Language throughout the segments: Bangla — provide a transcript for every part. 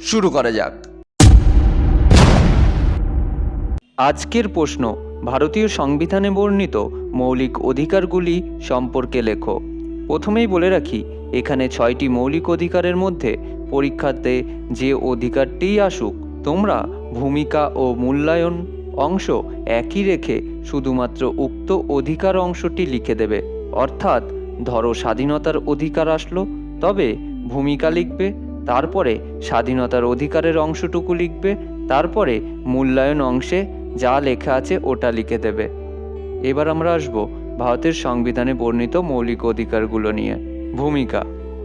শুরু করা যাক। আজকের প্রশ্ন, ভারতীয় সংবিধানে বর্ণিত মৌলিক অধিকারগুলি সম্পর্কে লেখো। প্রথমেই বলে রাখি, এখানে ছয়টি মৌলিক অধিকারের মধ্যে পরীক্ষাতে যে অধিকারটিই আসুক, তোমরা ভূমিকা ও মূল্যায়ন অংশ একই রেখে শুধুমাত্র উক্ত অধিকার অংশটি লিখে দেবে। অর্থাৎ ধরো স্বাধীনতার অধিকার আসলো, তবে ভূমিকা লিখবে তারপরে স্বাধীনতার অধিকারের অংশটুকু লিখবে, তারপরে মূল্যায়ন অংশে যা লেখা আছে ওটা লিখে দেবে। এবার আমরা আসব ভারতের সংবিধানে বর্ণিত মৌলিক অধিকারগুলো নিয়ে। ভূমিকা,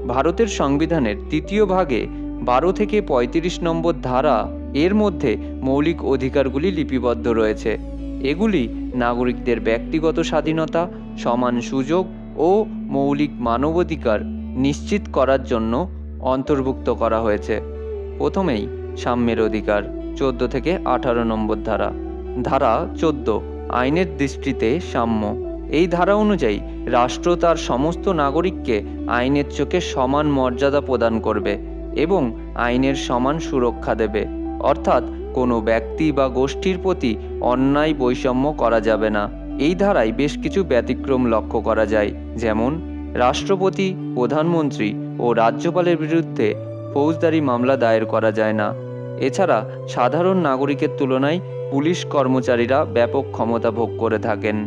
ভারতের সংবিধানের তৃতীয় ভাগে বারো থেকে পঁয়ত্রিশ নম্বর ধারা এর মধ্যে মৌলিক অধিকারগুলি লিপিবদ্ধ রয়েছে। এগুলি নাগরিকদের ব্যক্তিগত স্বাধীনতা, সমান সুযোগ ও মৌলিক মানবাধিকার নিশ্চিত করার জন্য অন্তর্ভুক্ত করা হয়েছে। প্রথমেই সাম্যের অধিকার, চোদ্দ থেকে আঠারো নম্বর ধারা। ধারা চোদ্দ, আইনের দৃষ্টিতে সাম্য। এই ধারা অনুযায়ী রাষ্ট্র তার সমস্ত নাগরিককে আইনের চোখে সমান মর্যাদা প্রদান করবে এবং আইনের সমান সুরক্ষা দেবে। অর্থাৎ কোনো ব্যক্তি বা গোষ্ঠীর প্রতি অন্যায় বৈষম্য করা যাবে না। এই ধারায় বেশ কিছু ব্যতিক্রম লক্ষ্য করা যায়। যেমন, রাষ্ট্রপতি, প্রধানমন্ত্রী ও রাজ্যপালের বিরুদ্ধে ফৌজদারি মামলা দায়ের করা যায় না। এছাড়া সাধারণ নাগরিকের তুলনায় পুলিশ কর্মচারীরা ব্যাপক ক্ষমতা ভোগ করে থাকেন।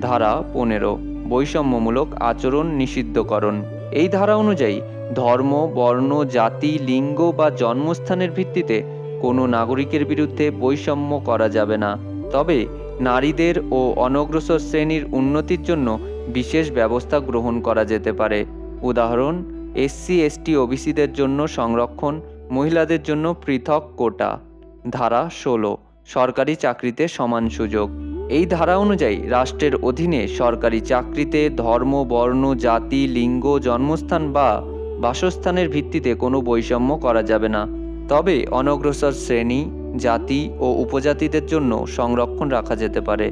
ধারা পনেরো, বৈষম্যমূলক আচরণ নিষিদ্ধকরণ। এই ধারা অনুযায়ী ধর্ম, বর্ণ, জাতি, লিঙ্গ বা জন্মস্থানের ভিত্তিতে কোনো নাগরিকের বিরুদ্ধে বৈষম্য করা যাবে না। তবে নারীদের ও অনগ্রসর শ্রেণির উন্নতির জন্য বিশেষ ব্যবস্থা গ্রহণ করা যেতে পারে। উদাহরণ এসসি, এসটি ওবিসিদের জন্য সংরক্ষণ, মহিলাদের জন্য পৃথক কোটা। ধারা ষোলো, সরকারি চাকরিতে সমান সুযোগ। এই ধারা অনুযায়ী রাষ্ট্রের অধীনে সরকারি চাকরিতে ধর্ম, বর্ণ, জাতি, লিঙ্গ, জন্মস্থান বা বাসস্থানের ভিত্তিতে কোনো বৈষম্য করা যাবে না। তবে অনগ্রসর শ্রেণি, জাতি ও উপজাতিদের জন্য সংরক্ষণ রাখা যেতে পারে।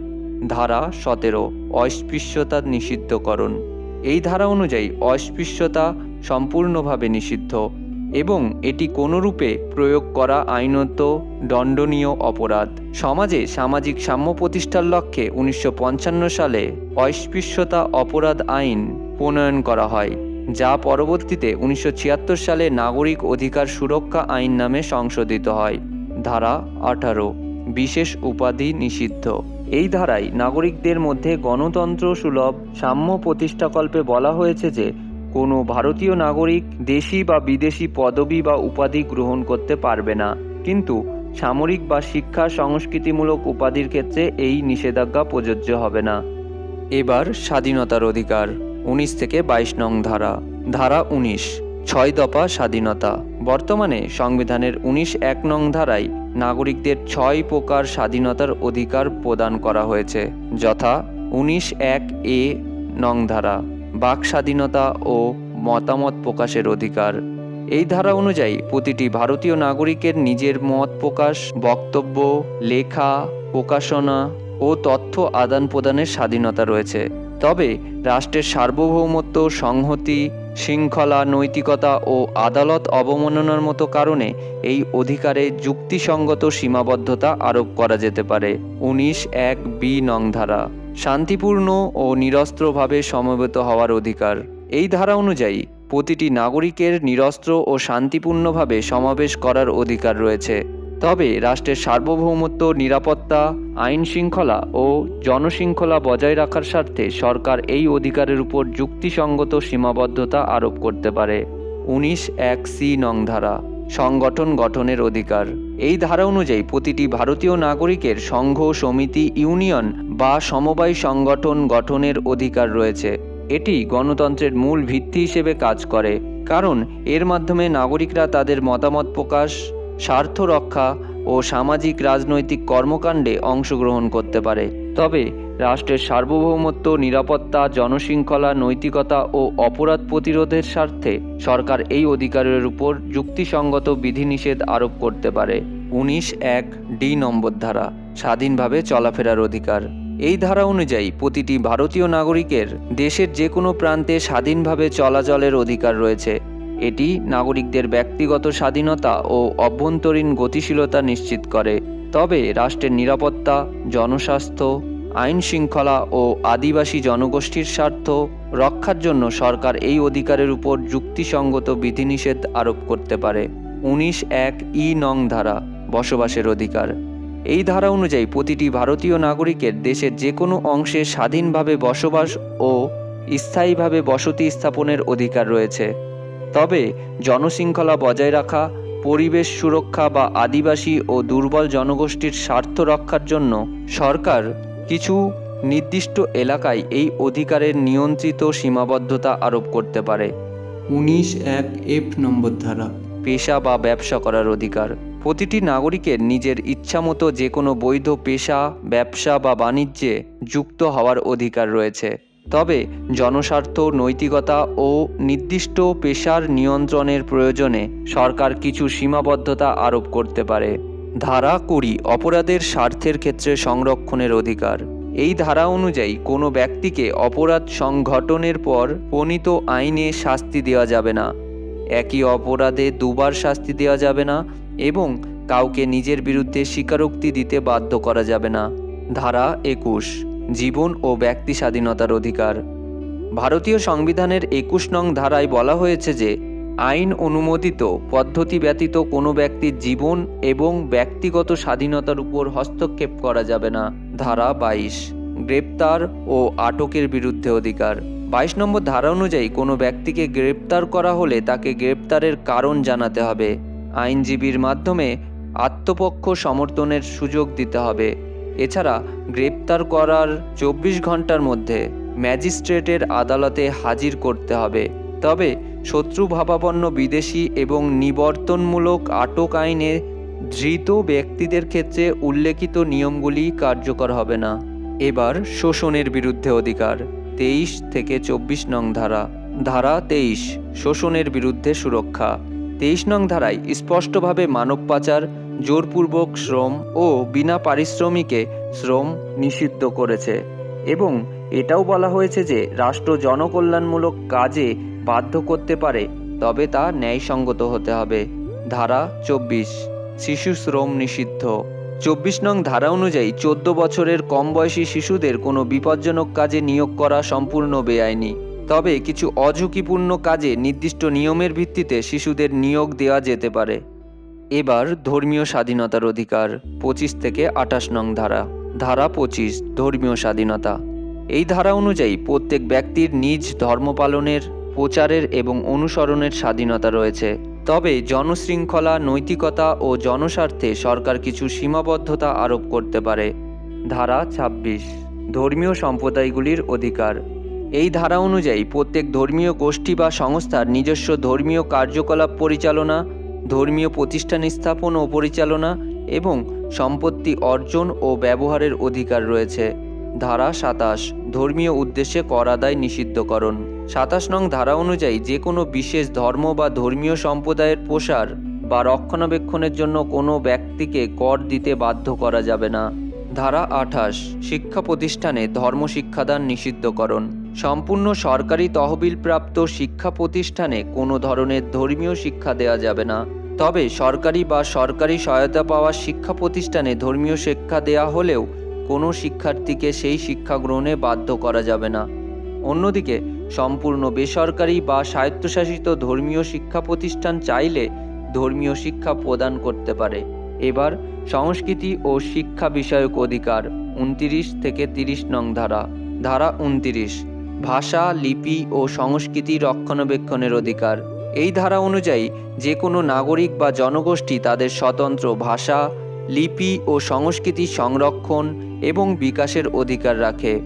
ধারা সতেরো, অস্পৃশ্যতা নিষিদ্ধকরণ। এই ধারা অনুযায়ী অস্পৃশ্যতা সম্পূর্ণভাবে নিষিদ্ধ এবং এটি কোনোরূপে প্রয়োগ করা আইনত, দণ্ডনীয় অপরাধ। সমাজে সামাজিক সাম্য প্রতিষ্ঠার লক্ষ্যে উনিশশো পঞ্চান্ন সালে অস্পৃশ্যতা অপরাধ আইন প্রণয়ন করা হয়, যা পরবর্তীতে উনিশশো ছিয়াত্তর সালে নাগরিক অধিকার সুরক্ষা আইন নামে সংশোধিত হয়। ধারা আঠারো, বিশেষ উপাধি নিষিদ্ধ। এই ধারায় নাগরিকদের মধ্যে গণতন্ত্র সুলভ সাম্য প্রতিষ্ঠাকল্পে বলা হয়েছে যে কোনো ভারতীয় নাগরিক দেশি বা বিদেশি পদবি বা উপাধি গ্রহণ করতে পারবে না। কিন্তু সামরিক বা শিক্ষা সংস্কৃতিমূলক উপাধির ক্ষেত্রে এই নিষেধাজ্ঞা প্রযোজ্য হবে না। এবার স্বাধীনতার অধিকার, উনিশ থেকে বাইশ নং ধারা। ধারা উনিশ, ছয় দফা স্বাধীনতা। বর্তমানে সংবিধানের উনিশ এক নং ধারায় নাগরিকদের ছয় প্রকার স্বাধীনতার অধিকার প্রদান করা হয়েছে, যথা উনিশ এক এ নং ধারা। বাক স্বাধীনতা ও মতামত প্রকাশের অধিকার। এই ধারা অনুযায়ী প্রতিটি ভারতীয় নাগরিকের নিজের মত প্রকাশ, বক্তব্য, লেখা, প্রকাশনা ও তথ্য আদান প্রদানের স্বাধীনতা রয়েছে। তবে রাষ্ট্রের সার্বভৌমত্ব, সংহতি, শৃঙ্খলা, নৈতিকতা ও আদালত অবমাননার মতো কারণে এই অধিকারে যুক্তিসঙ্গত সীমাবদ্ধতা আরোপ করা যেতে পারে। উনিশ এক বি নং ধারা। শান্তিপূর্ণ ও নিরস্ত্রভাবে সমবেত হওয়ার অধিকার। এই ধারা অনুযায়ী প্রতিটি নাগরিকের নিরস্ত্র ও শান্তিপূর্ণভাবে সমাবেশ করার অধিকার রয়েছে। তবে রাষ্ট্রের সার্বভৌমত্ব, নিরাপত্তা, আইন শৃঙ্খলা ও জনশৃঙ্খলা বজায় রাখার স্বার্থে সরকার এই অধিকারের উপর যুক্তিসঙ্গত সীমাবদ্ধতা আরোপ করতে পারে। উনিশ এক সি নং ধারা, সংগঠন গঠনের অধিকার। এই ধারা অনুযায়ী প্রতিটি ভারতীয় নাগরিকের সংঘ, সমিতি, ইউনিয়ন বা সমবায় সংগঠন গঠনের অধিকার রয়েছে। এটি গণতন্ত্রের মূল ভিত্তি হিসেবে কাজ করে, কারণ এর মাধ্যমে নাগরিকরা তাদের মতামত প্রকাশ, স্বার্থ রক্ষা ও সামাজিক রাজনৈতিক কর্মকাণ্ডে অংশগ্রহণ করতে পারে। তবে রাষ্ট্রের সার্বভৌমত্ব, নিরাপত্তা, জনশৃঙ্খলা, নৈতিকতা ও অপরাধ প্রতিরোধের স্বার্থে সরকার এই অধিকারের উপর যুক্তিসঙ্গত বিধিনিষেধ আরোপ করতে পারে। উনিশ এক ডি নম্বর ধারা স্বাধীনভাবে চলাফেরার অধিকার। এই ধারা অনুযায়ী প্রতিটি ভারতীয় নাগরিকের দেশের যে কোনো প্রান্তে স্বাধীনভাবে চলাচলের অধিকার রয়েছে। এটি নাগরিকদের ব্যক্তিগত স্বাধীনতা ও অভ্যন্তরীণ গতিশীলতা নিশ্চিত করে। তবে রাষ্ট্রের নিরাপত্তা, জনস্বাস্থ্য আইন শৃঙ্খলা ও আদিবাসী জনগোষ্ঠীর স্বার্থ রক্ষার জন্য সরকার এই অধিকারের উপর যুক্তিসঙ্গত বিধিনিষেধ আরোপ করতে পারে। উনিশ এক ই নং ধারা, বসবাসের অধিকার। এই ধারা অনুযায়ী প্রতিটি ভারতীয় নাগরিকের দেশের যে কোনো অংশে স্বাধীনভাবে বসবাস ও স্থায়ীভাবে বসতি স্থাপনের অধিকার রয়েছে। তবে জনশৃঙ্খলা বজায় রাখা পরিবেশ সুরক্ষা বা আদিবাসী ও দুর্বল জনগোষ্ঠীর স্বার্থ রক্ষার জন্য সরকার কিছু নির্দিষ্ট এলাকায় এই অধিকারের নিয়ন্ত্রিত সীমাবদ্ধতা আরোপ করতে পারে। উনিশ এক এফ নম্বর ধারা। পেশা বা ব্যবসা করার অধিকার। প্রতিটি নাগরিকের নিজের ইচ্ছামতো যে কোনো বৈধ পেশা, ব্যবসা বা বাণিজ্যে যুক্ত হওয়ার অধিকার রয়েছে। তবে জনস্বার্থ, নৈতিকতা ও নির্দিষ্ট পেশার নিয়ন্ত্রণের প্রয়োজনে সরকার কিছু সীমাবদ্ধতা আরোপ করতে পারে। ধারা কুড়ি, অপরাধের স্বার্থের ক্ষেত্রে সংরক্ষণের অধিকার। এই ধারা অনুযায়ী কোনো ব্যক্তিকে অপরাধ সংঘটনের পর প্রণীত আইনে শাস্তি দেওয়া যাবে না। একই অপরাধে দুবার শাস্তি দেওয়া যাবে না এবং কাউকে নিজের বিরুদ্ধে স্বীকারোক্তি দিতে বাধ্য করা যাবে না। ধারা একুশ, জীবন ও ব্যক্তি স্বাধীনতার অধিকার। ভারতীয় সংবিধানের একুশ নং ধারায় বলা হয়েছে যে, আইন অনুমোদিত পদ্ধতি ব্যতীত কোনো ব্যক্তির জীবন এবং ব্যক্তিগত স্বাধীনতার উপর হস্তক্ষেপ করা যাবে না। ধারা বাইশ, গ্রেপ্তার ও আটকের বিরুদ্ধে অধিকার। বাইশ নম্বর ধারা অনুযায়ী কোনো ব্যক্তিকে গ্রেপ্তার করা হলে তাকে গ্রেপ্তারের কারণ জানাতে হবে। আইনজীবীর মাধ্যমে আত্মপক্ষ সমর্থনের সুযোগ দিতে হবে। এছাড়া গ্রেপ্তার করার চব্বিশ ঘণ্টার মধ্যে ম্যাজিস্ট্রেটের আদালতে হাজির করতে হবে। তবে শত্রুভাবাপন্ন বিদেশি এবং নিবর্তনমূলক আটক আইনে ধৃত ব্যক্তিদের ক্ষেত্রে উল্লেখিত নিয়মগুলি কার্যকর হবে না। এবার শোষণের বিরুদ্ধে অধিকার, তেইশ থেকে চব্বিশ নং ধারা। ধারা তেইশ, শোষণের বিরুদ্ধে সুরক্ষা। তেইশ নং ধারায় স্পষ্টভাবে মানব পাচার, জোরপূর্বক শ্রম ও বিনা পারিশ্রমিকে শ্রম নিষিদ্ধ করেছে এবং এটাও বলা হয়েছে যে রাষ্ট্র জনকল্যাণমূলক কাজে বাধ্য করতে পারে, তবে তা ন্যায়সঙ্গত হতে হবে। ধারা চব্বিশ, শিশু শ্রম নিষিদ্ধ। চব্বিশ নং ধারা অনুযায়ী চোদ্দ বছরের কম বয়সী শিশুদের কোনো বিপজ্জনক কাজে নিয়োগ করা সম্পূর্ণ বেআইনি। তবে কিছু অঝুঁকিপূর্ণ কাজে নির্দিষ্ট নিয়মের ভিত্তিতে শিশুদের নিয়োগ দেওয়া যেতে পারে। এবার ধর্মীয় স্বাধীনতার অধিকার, পঁচিশ থেকে আঠাশ নং ধারা ধারা পঁচিশ, ধর্মীয় স্বাধীনতা। এই ধারা অনুযায়ী প্রত্যেক ব্যক্তির নিজ ধর্ম পালনের প্রচারের এবং অনুসরণের স্বাধীনতা রয়েছে। তবে জনশৃঙ্খলা, নৈতিকতা ও জনস্বার্থে সরকার কিছু সীমাবদ্ধতা আরোপ করতে পারে। ধারা ২৬ ধর্মীয় সম্প্রদায়গুলির অধিকার। এই ধারা অনুযায়ী প্রত্যেক ধর্মীয় গোষ্ঠী বা সংস্থার নিজস্ব ধর্মীয় কার্যকলাপ পরিচালনা, ধর্মীয় প্রতিষ্ঠান স্থাপন ও পরিচালনা এবং সম্পত্তি অর্জন ও ব্যবহারের অধিকার রয়েছে। ধারা সাতাশ, ধর্মীয় উদ্দেশ্যে কর আদায় নিষিদ্ধকরণ। সাতাশ নং ধারা অনুযায়ী যে কোনো বিশেষ ধর্ম বা ধর্মীয় সম্প্রদায়ের প্রসার বা রক্ষণাবেক্ষণের জন্য কোনো ব্যক্তিকে কর দিতে বাধ্য করা যাবে না। ধারা আঠাশ, শিক্ষা প্রতিষ্ঠানে ধর্ম শিক্ষাদান নিষিদ্ধকরণ। সম্পূর্ণ সরকারি তহবিলপ্রাপ্ত শিক্ষা প্রতিষ্ঠানে কোনো ধরনের ধর্মীয় শিক্ষা দেওয়া যাবে না। তবে সরকারি বা সরকারি সহায়তা পাওয়া শিক্ষা প্রতিষ্ঠানে ধর্মীয় শিক্ষা দেওয়া হলেও কোনো শিক্ষার্থীকে সেই শিক্ষা গ্রহণে বাধ্য করা যাবে না। অন্যদিকে, সম্পূর্ণ বেসরকারি বা স্বায়ত্তশাসিত ধর্মীয় শিক্ষা প্রতিষ্ঠান চাইলে ধর্মীয় শিক্ষা প্রদান করতে পারে। এবার সংস্কৃতি ও শিক্ষা বিষয়ক অধিকার, উনতিরিশ থেকে তিরিশ নং ধারা ধারা উনতিরিশ, ভাষা, লিপি ও সংস্কৃতি রক্ষণাবেক্ষণের অধিকার। এই ধারা অনুযায়ী যে কোনো নাগরিক বা জনগোষ্ঠী তাদের স্বতন্ত্র ভাষা, লিপি ও সংস্কৃতি সংরক্ষণ এবং বিকাশের অধিকার রাখে।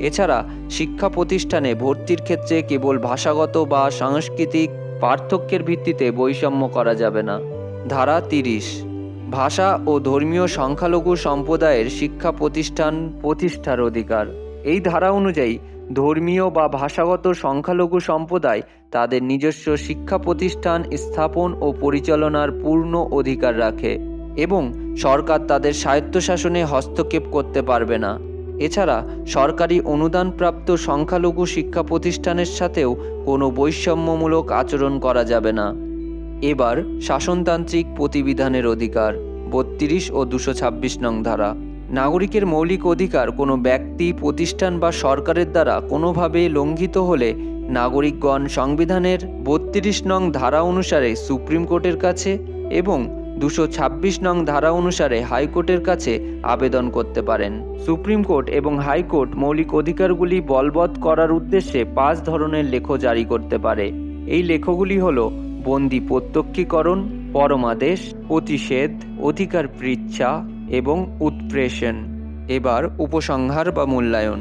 এছাড়া, শিক্ষা প্রতিষ্ঠানে ভর্তির ক্ষেত্রে কেবল ভাষাগত বা সাংস্কৃতিক পার্থক্যের ভিত্তিতে বৈষম্য করা যাবে না। ধারা তিরিশ ভাষা ও ধর্মীয় সংখ্যালঘু সম্প্রদায়ের শিক্ষা প্রতিষ্ঠান প্রতিষ্ঠার অধিকার। এই ধারা অনুযায়ী ধর্মীয় বা ভাষাগত সংখ্যালঘু সম্প্রদায় তাদের নিজস্ব শিক্ষা প্রতিষ্ঠান স্থাপন ও পরিচালনার পূর্ণ অধিকার রাখে এবং সরকার তাদের স্বায়ত্তশাসনে হস্তক্ষেপ করতে পারবে না। এছাড়া সরকারি অনুদানপ্রাপ্ত সংখ্যালঘু শিক্ষা প্রতিষ্ঠানের সাথেও কোনো বৈষম্যমূলক আচরণ করা যাবে না। এবার শাসনতান্ত্রিক প্রতিবিধানের অধিকার, বত্রিশ ও দুশো ছাব্বিশ নং ধারা। নাগরিকের মৌলিক অধিকার কোনো ব্যক্তি, প্রতিষ্ঠান বা সরকারের দ্বারা কোনোভাবে লঙ্ঘিত হলে নাগরিকগণ সংবিধানের বত্রিশ নং ধারা অনুসারে সুপ্রিম কোর্টের কাছে এবং দুশো ছাব্বিশ নং ধারা অনুসারে হাইকোর্টের কাছে আবেদন করতে পারেন। সুপ্রিম কোর্ট এবং হাইকোর্ট মৌলিক অধিকারগুলি বলবৎ করার উদ্দেশ্যে পাঁচ ধরনের লেখ জারি করতে পারে। এই লেখগুলি হল বন্দি প্রত্যক্ষীকরণ পরমাদেশ প্রতিষেধ অধিকার পৃচ্ছা এবং উৎপ্রেষণ। এবার উপসংহার বা মূল্যায়ন।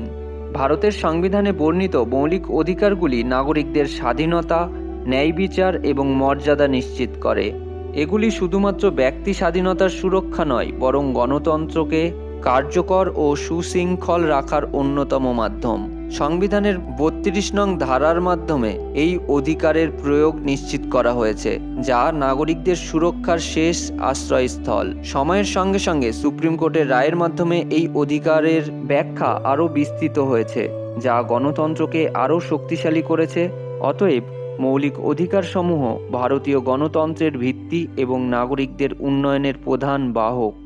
ভারতের সংবিধানে বর্ণিত মৌলিক অধিকারগুলি নাগরিকদের স্বাধীনতা ন্যায় বিচার এবং মর্যাদা নিশ্চিত করে। এগুলি শুধুমাত্র ব্যক্তি স্বাধীনতার সুরক্ষা নয়, বরং গণতন্ত্রকে কার্যকর ও সুশৃঙ্খল রাখার অন্যতম মাধ্যম। সংবিধানের বত্রিশ নং ধারার মাধ্যমে এই অধিকারের প্রয়োগ নিশ্চিত করা হয়েছে, যা নাগরিকদের সুরক্ষার শেষ আশ্রয়স্থল। সময়ের সঙ্গে সঙ্গে সুপ্রিম কোর্টের রায়ের মাধ্যমে এই অধিকারের ব্যাখ্যা আরও বিস্তৃত হয়েছে, যা গণতন্ত্রকে আরও শক্তিশালী করেছে। অতএব মৌলিক অধিকারসমূহ ভারতীয় গণতন্ত্রের ভিত্তি এবং নাগরিকদের উন্নয়নের প্রধান বাহক।